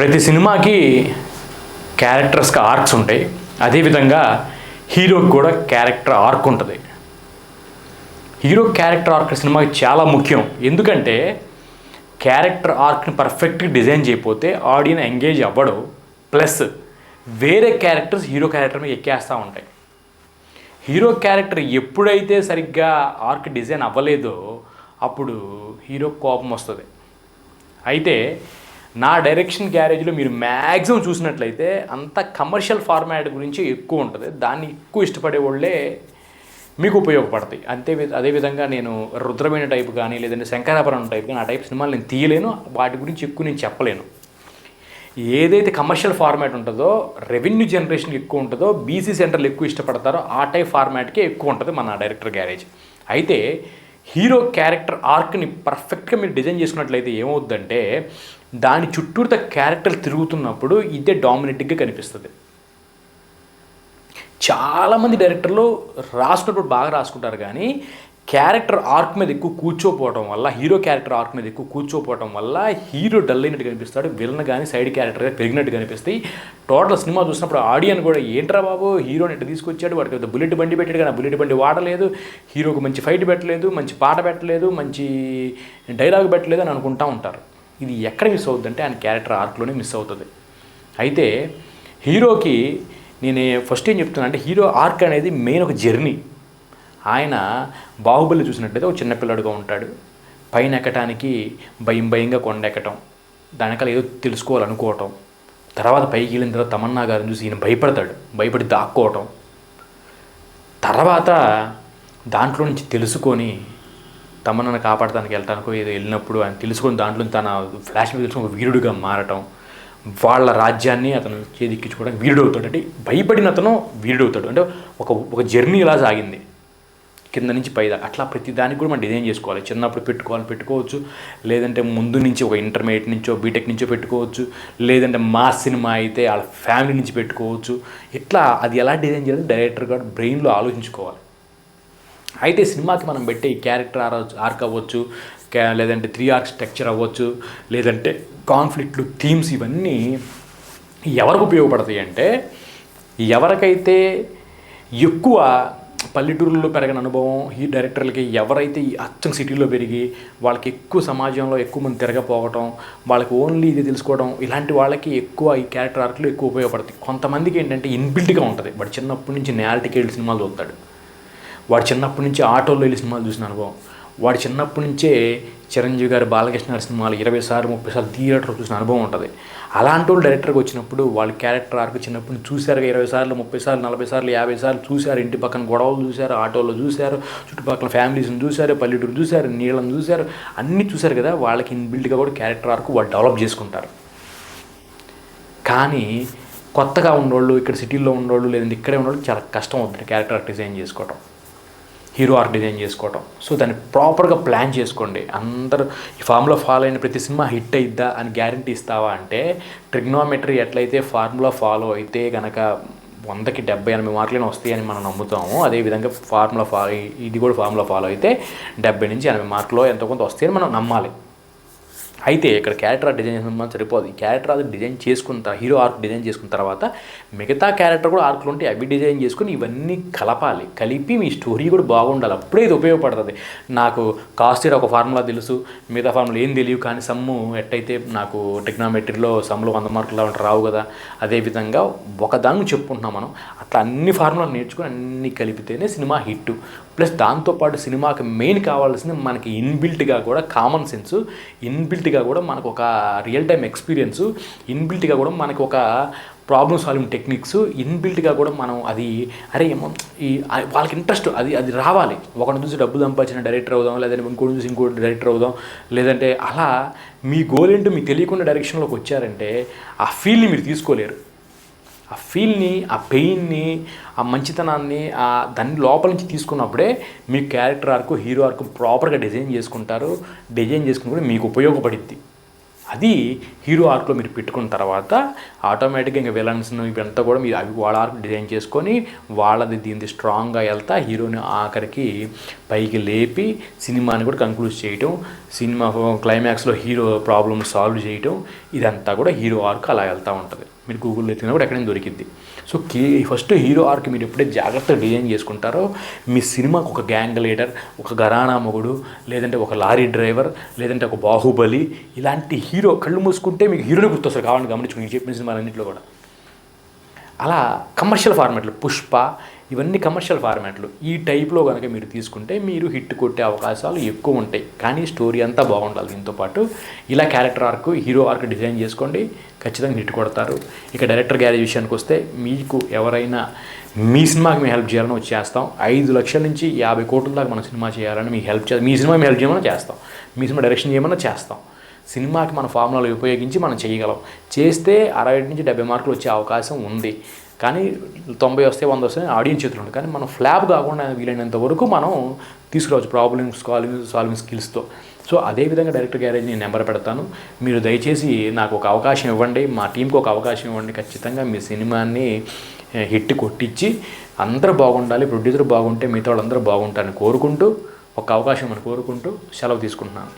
ప్రతి సినిమాకి క్యారెక్టర్స్కి ఆర్క్స్ ఉంటాయి. అదేవిధంగా హీరోకి కూడా క్యారెక్టర్ ఆర్క్ ఉంటుంది. హీరో క్యారెక్టర్ ఆర్క్ సినిమాకి చాలా ముఖ్యం. ఎందుకంటే క్యారెక్టర్ ఆర్క్ని పర్ఫెక్ట్గా డిజైన్ చేయకపోతే ఆడియన్ ఎంగేజ్ అవ్వడు. ప్లస్ వేరే క్యారెక్టర్స్ హీరో క్యారెక్టర్ మీద ఎక్కేస్తూ ఉంటాయి. హీరో క్యారెక్టర్ ఎప్పుడైతే సరిగ్గా ఆర్క్ డిజైన్ అవ్వలేదో అప్పుడు హీరో కోపం వస్తుంది. అయితే నా డైరెక్షన్ గ్యారేజ్లో మీరు మ్యాక్సిమం చూసినట్లయితే అంత కమర్షియల్ ఫార్మాట్ గురించి ఎక్కువ ఉంటుంది. దాన్ని ఎక్కువ ఇష్టపడే వాళ్ళే మీకు ఉపయోగపడతాయి. అంతే అదేవిధంగా నేను రుద్రమైన టైప్ కానీ లేదంటే శంకరాభరణం టైప్ కానీ ఆ టైప్ సినిమాలు నేను తీయలేను. వాటి గురించి ఎక్కువ నేను చెప్పలేను. ఏదైతే కమర్షియల్ ఫార్మాట్ ఉంటుందో రెవెన్యూ జనరేషన్ ఎక్కువ ఉంటుందో బీసీ సెంటర్లు ఎక్కువ ఇష్టపడతారో ఆ టైప్ ఫార్మాట్కే ఎక్కువ ఉంటుంది మన డైరెక్టర్ గ్యారేజ్ అయితే హీరో క్యారెక్టర్ ఆర్క్ని పర్ఫెక్ట్గా మీరు డిజైన్ చేసుకున్నట్లయితే ఏమవుద్దంటే దాని చుట్టూత క్యారెక్టర్ తిరుగుతున్నప్పుడు ఇదే డామినేటిక్గా కనిపిస్తుంది. చాలామంది డైరెక్టర్లు రాసుకున్నప్పుడు బాగా రాసుకుంటారు కానీ క్యారెక్టర్ ఆర్క్ మీద ఎక్కువ కూర్చోపోవడం వల్ల హీరో క్యారెక్టర్ ఆర్క్ మీద ఎక్కువ కూర్చోపోవడం వల్ల హీరో డల్ అయినట్టు కనిపిస్తాడు విలన్ కానీ సైడ్ క్యారెక్టర్గా పెరిగినట్టు కనిపిస్తాయి. టోటల్ సినిమా చూసినప్పుడు ఆడియన్ కూడా ఏంట్రా బాబు హీరోని ఇటు తీసుకొచ్చాడు వాడికి పెద్ద బుల్లెట్ బండి పెట్టాడు కానీ బుల్లెట్ బండి వాడలేదు హీరోకి మంచి ఫైట్ పెట్టలేదు మంచి పాట పెట్టలేదు మంచి డైలాగ్ పెట్టలేదు అని అనుకుంటా ఉంటారు. ఇది ఎక్కడ మిస్ అవుతుందంటే ఆయన క్యారెక్టర్ ఆర్క్లోనే మిస్ అవుతుంది. అయితే హీరోకి నేను ఫస్ట్ ఏం చెప్తున్నా అంటే హీరో ఆర్క్ అనేది మెయిన్ ఒక జర్నీ. ఆయన బాహుబలి చూసినట్లయితే ఒక చిన్నపిల్లడుగా ఉంటాడు. పైన ఎక్కటానికి భయం భయంగా కొండ ఎక్కటం. దానికల ఏదో తెలుసుకోవాలనుకోవటం. తర్వాత పైకి వెళ్ళిన తర్వాత తమన్నా గారిని చూసి ఈయన భయపడతాడు. భయపడి దాక్కోవటం. తర్వాత దాంట్లో నుంచి తెలుసుకొని తమన్నను కాపాడటానికి వెళ్ళటానికో ఏదో వెళ్ళినప్పుడు ఆయన తెలుసుకొని దాంట్లో తన ఫ్లాష్ మీద తెలుసుకొని ఒక వీరుడుగా మారటం. వాళ్ళ రాజ్యాన్ని అతను చేదిక్కించుకోవడానికి వీరుడవుతాడు. అంటే భయపడిన అతను వీరుడవుతాడు. అంటే ఒక ఒక జర్నీ ఇలా సాగింది. కింద నుంచి పై అట్లా ప్రతి దానికి కూడా మనం డిజైన్ చేసుకోవాలి. చిన్నప్పుడు పెట్టుకోవాలి పెట్టుకోవచ్చు లేదంటే ముందు నుంచి ఒక ఇంటర్మీడియట్ నుంచో బీటెక్ నుంచో పెట్టుకోవచ్చు లేదంటే మా సినిమా అయితే వాళ్ళ ఫ్యామిలీ నుంచి పెట్టుకోవచ్చు. ఇట్లా అది ఎలా డిజైన్ చేయాలి డైరెక్టర్ గారు బ్రెయిన్లో ఆలోచించుకోవాలి. అయితే సినిమాకి మనం పెట్టే క్యారెక్టర్ ఆర్ ఆర్క్ అవ్వచ్చు లేదంటే త్రీ ఆర్క్ స్ట్రక్చర్ అవ్వచ్చు లేదంటే కాన్ఫ్లిక్ట్లు థీమ్స్ ఇవన్నీ ఎవరికి ఉపయోగపడతాయి అంటే ఎవరికైతే ఎక్కువ పల్లెటూరులో పెరిగిన అనుభవం ఈ డైరెక్టర్లకి ఎవరైతే ఈ అచ్చం సిటీలో పెరిగి వాళ్ళకి ఎక్కువ సమాజంలో ఎక్కువ మంది తిరగపోవటం వాళ్ళకి ఓన్లీ ఇది తెలుసుకోవడం ఇలాంటి వాళ్ళకి ఎక్కువ ఈ క్యారెక్టర్ ఆర్ట్లు ఎక్కువ ఉపయోగపడతాయి. కొంతమందికి ఏంటంటే ఇన్బిల్ట్గా ఉంటుంది. వాడు చిన్నప్పటి నుంచి నేలటికి వెళ్ళి సినిమాలు చూస్తాడు. వాడు చిన్నప్పటి నుంచి ఆటోలో వెళ్ళి సినిమాలు చూసిన అనుభవం. వాడు చిన్నప్పటి నుంచే చిరంజీవి గారు బాలకృష్ణ గారి సినిమాలు ఇరవై సార్లు ముప్పై సార్లు థియేటర్ చూసిన అనుభవం ఉంటుంది. అలాంటి వాళ్ళు డైరెక్టర్గా వచ్చినప్పుడు వాళ్ళ క్యారెక్టర్ ఆర్క్ చిన్నప్పుడు నుంచి చూశారు ఇరవై సార్లు ముప్పై సార్లు నలభై సార్లు యాభై సార్లు చూశారు. ఇంటి పక్కన గొడవలు చూశారు ఆటోలో చూశారు చుట్టుపక్కల ఫ్యామిలీస్ని చూశారు పల్లెటూరు చూశారు నీళ్ళని చూశారు అన్నీ చూశారు కదా. వాళ్ళకి ఇన్బిల్ట్గా కూడా క్యారెక్టర్ ఆర్క్ వాళ్ళు డెవలప్ చేసుకుంటారు. కానీ కొత్తగా ఉన్నోళ్ళు ఇక్కడ సిటీలో ఉన్నోళ్ళు లేదంటే ఇక్కడే ఉన్నోళ్ళు చాలా కష్టం అవుతుంది క్యారెక్టర్ డిజైన్ చేసుకోవటం. హీరో ఆర్క్ డిజైన్ చేసుకోవటం. సో దాన్ని ప్రాపర్గా ప్లాన్ చేసుకోండి. అందరూ ఈ ఫార్ములా ఫాలో అయిన ప్రతి సినిమా హిట్ అయిద్దా అని గ్యారంటీ ఇస్తావా అంటే ట్రిగ్నోమెట్రీ ఎట్లయితే ఫార్ములా ఫాలో అయితే కనుక వందకి డెబ్బై ఎనభై మార్కులైనా వస్తాయని మనం నమ్ముతాము అదేవిధంగా ఫార్ములా ఫాలో ఇది కూడా ఫార్ములా ఫాలో అయితే డెబ్బై నుంచి ఎనభై మార్కులో ఎంతో కొంత వస్తాయని మనం నమ్మాలి. అయితే ఇక్కడ క్యారెక్టర్ డిజైన్ చేసిన సరిపోదు. ఈ క్యారెక్టర్ అది డిజైన్ చేసుకున్న తర్వాత హీరో ఆర్క్ డిజైన్ చేసుకున్న తర్వాత మిగతా క్యారెక్టర్ కూడా ఆర్క్లు ఉంటే అవి డిజైన్ చేసుకుని ఇవన్నీ కలపాలి. కలిపి మీ స్టోరీ కూడా బాగుండాలి. అప్పుడే ఇది ఉపయోగపడుతుంది. నాకు కాస్ట్ ఒక ఫార్ములా తెలుసు. మిగతా ఫార్ములా ఏం తెలియదు కానీ సమ్ము ఎట్టయితే నాకు టెక్నామెట్రీలో సమ్ములు వంద మార్కులు ఉంటే రావు కదా. అదేవిధంగా ఒకదాన్ని చెప్పుకుంటున్నాం మనం. అట్లా అన్ని ఫార్ములా నేర్చుకుని అన్ని కలిపితేనే సినిమా హిట్. ప్లస్ దాంతోపాటు సినిమాకి మెయిన్ కావాల్సింది మనకి ఇన్బిల్ట్గా కూడా కామన్ సెన్స్ ఇన్బిల్ట్గా కూడా మనకు ఒక రియల్ టైం ఎక్స్పీరియన్స్ ఇన్బిల్ట్గా కూడా మనకు ఒక ప్రాబ్లమ్ సాల్వింగ్ టెక్నిక్స్ ఇన్బిల్ట్గా కూడా మనం అది అరే ఏమో ఈ వాళ్ళకి ఇంట్రెస్ట్ అది అది రావాలి. ఒకటి చూసి డబ్బులు సంపాదించిన డైరెక్టర్ అవుదాం లేదంటే ఇంకోటి చూసి ఇంకోటి డైరెక్టర్ అవుదాం లేదంటే అలా మీ గోల్ ఏంటో మీకు తెలియకుండా డైరెక్షన్లోకి వచ్చారంటే ఆ ఫీల్ని మీరు తీసుకోలేరు. ఆ ఫీల్ని ఆ పెయిన్ని ఆ మంచితనాన్ని ఆ దాన్ని లోపల నుంచి తీసుకున్నప్పుడే మీ క్యారెక్టర్ ఆర్కు హీరో ఆర్కు ప్రాపర్గా డిజైన్ చేసుకుంటారు. డిజైన్ చేసుకున్నప్పుడు మీకు ఉపయోగపడిద్ది. అది హీరో ఆర్క్లో మీరు పెట్టుకున్న తర్వాత ఆటోమేటిక్గా ఇంకా విలన్స్ ఇవంతా కూడా మీరు అవి వాళ్ళ ఆర్క్ డిజైన్ చేసుకొని వాళ్ళది దీనిది స్ట్రాంగ్గా వెళ్తా హీరోని ఆఖరికి పైకి లేపి సినిమాని కూడా కంక్లూడ్ చేయటం సినిమా క్లైమాక్స్లో హీరో ప్రాబ్లమ్ సాల్వ్ చేయటం ఇదంతా కూడా హీరో ఆర్క్ అలా వెళ్తూ ఉంటుంది. మీరు గూగుల్లో ఎత్తినా కూడా ఎక్కడైనా దొరికింది so okay first hero arc మీరు ఎప్పుడైతే జాగ్రత్తగా డిజైన్ చేసుకుంటారో మీ సినిమాకు ఒక గ్యాంగ్ లీడర్ ఒక గరానా మొగుడు లేదంటే ఒక లారీ డ్రైవర్ లేదంటే ఒక బాహుబలి ఇలాంటి హీరో కళ్ళు మూసుకుంటే మీకు హీరోని గుర్తొస్తారు కావాలని గమనించుకుని చెప్పిన సినిమాలన్నింటిలో కూడా. అలా కమర్షియల్ ఫార్మాట్లు పుష్ప ఇవన్నీ కమర్షియల్ ఫార్మాట్లు ఈ టైప్లో కనుక మీరు తీసుకుంటే మీరు హిట్ కొట్టే అవకాశాలు ఎక్కువ ఉంటాయి. కానీ స్టోరీ అంతా బాగుండాలి దీంతో పాటు. ఇలా character arc hero arc design చేసుకోండి. ఖచ్చితంగా హిట్ కొడతారు. ఇక డైరెక్టర్ గ్యారేజ్ విషయానికి వస్తే మీకు ఎవరైనా మీ సినిమాకి మేము హెల్ప్ చేయాలని వచ్చి చేస్తాం. ఐదు లక్షల నుంచి యాభై కోట్ల దాకా మనం సినిమా చేయాలని మీకు హెల్ప్ చే మీ సినిమా మేము హెల్ప్ చేయమని చేస్తాం. మీ సినిమా డైరెక్షన్ చేయమన్నా చేస్తాం. సినిమాకి మన ఫార్ములాలు ఉపయోగించి మనం చేయగలం. చేస్తే అరవై నుంచి డెబ్బై మార్కులు వచ్చే అవకాశం ఉంది. కానీ తొంభై వస్తే వంద వస్తే ఆడియన్స్ చేతులు ఉంటుంది కానీ మనం ఫ్లాప్ కాకుండా వీలైనంత వరకు మనం తీసుకురావచ్చు ప్రాబ్లమ్స్ సాల్వింగ్ సాల్వింగ్ స్కిల్స్తో సో అదేవిధంగా డైరెక్టర్ గ్యారేజ్ నేను నెంబర్ పెడతాను. మీరు దయచేసి నాకు ఒక అవకాశం ఇవ్వండి. మా టీంకి ఒక అవకాశం ఇవ్వండి. ఖచ్చితంగా మీ సినిమాని హిట్ కొట్టించి అందరూ బాగుండాలి ప్రొడ్యూసర్ బాగుంటే మిగతా వాళ్ళందరూ బాగుంటారని కోరుకుంటూ ఒక అవకాశం అని కోరుకుంటూ సెలవు తీసుకుంటున్నాను.